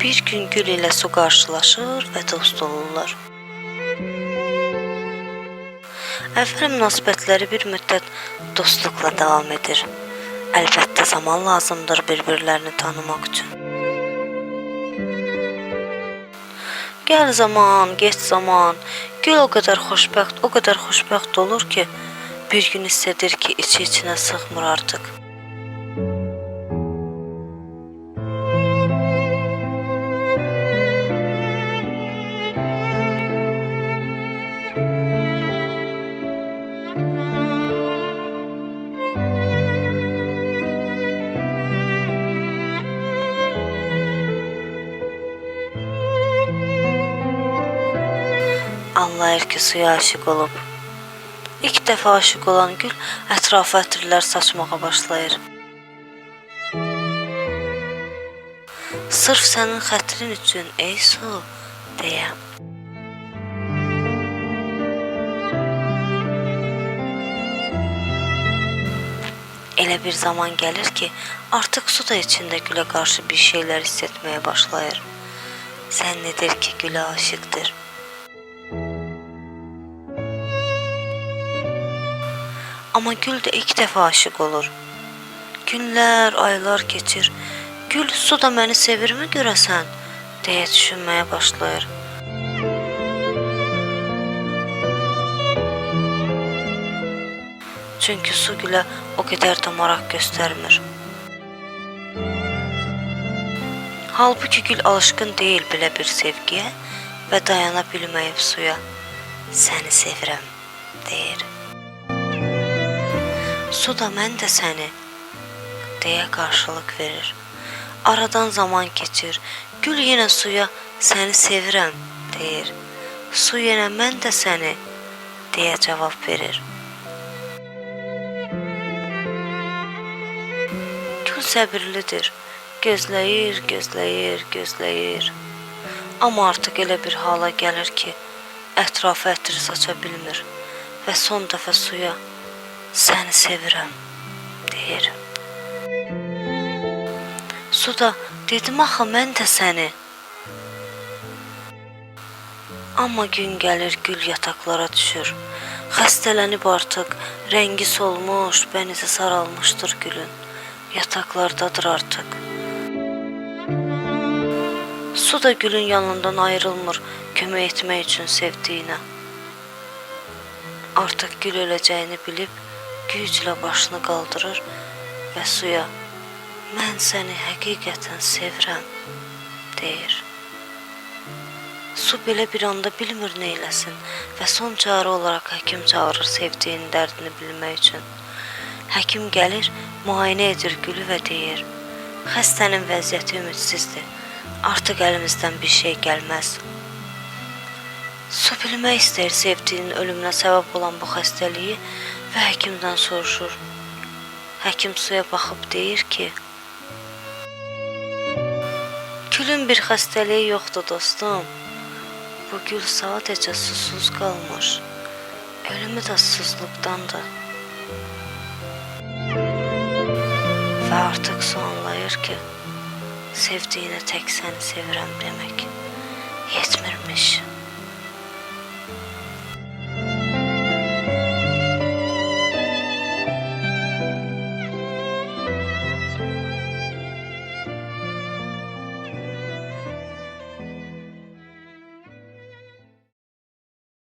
Bir gün Gül ile Su qarşılaşır və dost olurlar. Əvvəl münasibətləri bir müddət dostluqla davam edir. Əlbəttə zaman lazımdır bir-birlərini tanımaq üçün. Gəl zaman, geç zaman. Gül o qədər xoşbəxt, o qədər xoşbəxt olur ki, bir gün hiss edir ki, içi içinə sığmır artıq. Anlayır ki, suya aşık olub. İlk dəfə aşık olan Gül ətrafa ətirlər saçmağa başlayır. Sırf sənin xətrin üçün ey su deyə. Elə bir zaman gəlir ki, artıq su da içində Gülə qarşı bir şeylər hiss etməyə başlayır. Zənn edir ki, Gülə aşıqdır. Amma Gül də ilk dəfə aşiq olur. Günlər, aylar keçir. Gül su da məni sevirmi görəsən? deyə düşünməyə başlayır. Çünki su gülə o qədər də maraq göstərmir. Halbuki Gül alışqın deyil belə bir sevgiyə və dayana bilməyib suya. Səni sevirəm, deyir. Su da mən də səni deyə qarşılıq verir. Aradan zaman keçir. Gül yenə suya səni sevirəm deyir. Su yenə mən də səni deyə cavab verir. Gül səbirlidir. Gözləyir, gözləyir, gözləyir. Amma artıq elə bir hala gəlir ki, ətrafa ətir saça bilmir və son dəfə suya səni sevirəm deyir. Su da dedim axı mən də səni. Amma gün gəlir gül yataqlara düşür. Xəstələnib artıq, rəngi solmuş, bənizi saralmışdır gülün. Yataqlardadır artıq. Su da gülün yanından ayrılmır kömək etmək üçün sevdiyinə. Artıq gül öləcəyini bilib güclə başını qaldırır və suya "Mən səni həqiqətən sevirəm" deyir. Su belə bir anda bilmir nə eləsin və son çarə olaraq həkim çağırır sevdiyinin dərdini bilmək üçün. Həkim gəlir, müayinə edir gülü və deyir: "Xəstənin vəziyyəti ümidsizdir. Artıq əlimizdən bir şey gəlməz." Su bilmək istəyir sevdiyinin ölümünə səbəb olan bu xəstəliyi və həkimdən soruşur. Həkim suya baxıb deyir ki, Gülün bir xəstəliyi yoxdur dostum. Bu gül sadəcə susuz qalmış. Ölümü də susuzluqdandır. Və artıq su anlayır ki, sevdiyinə tək səni sevirəm demək yetmirmiş.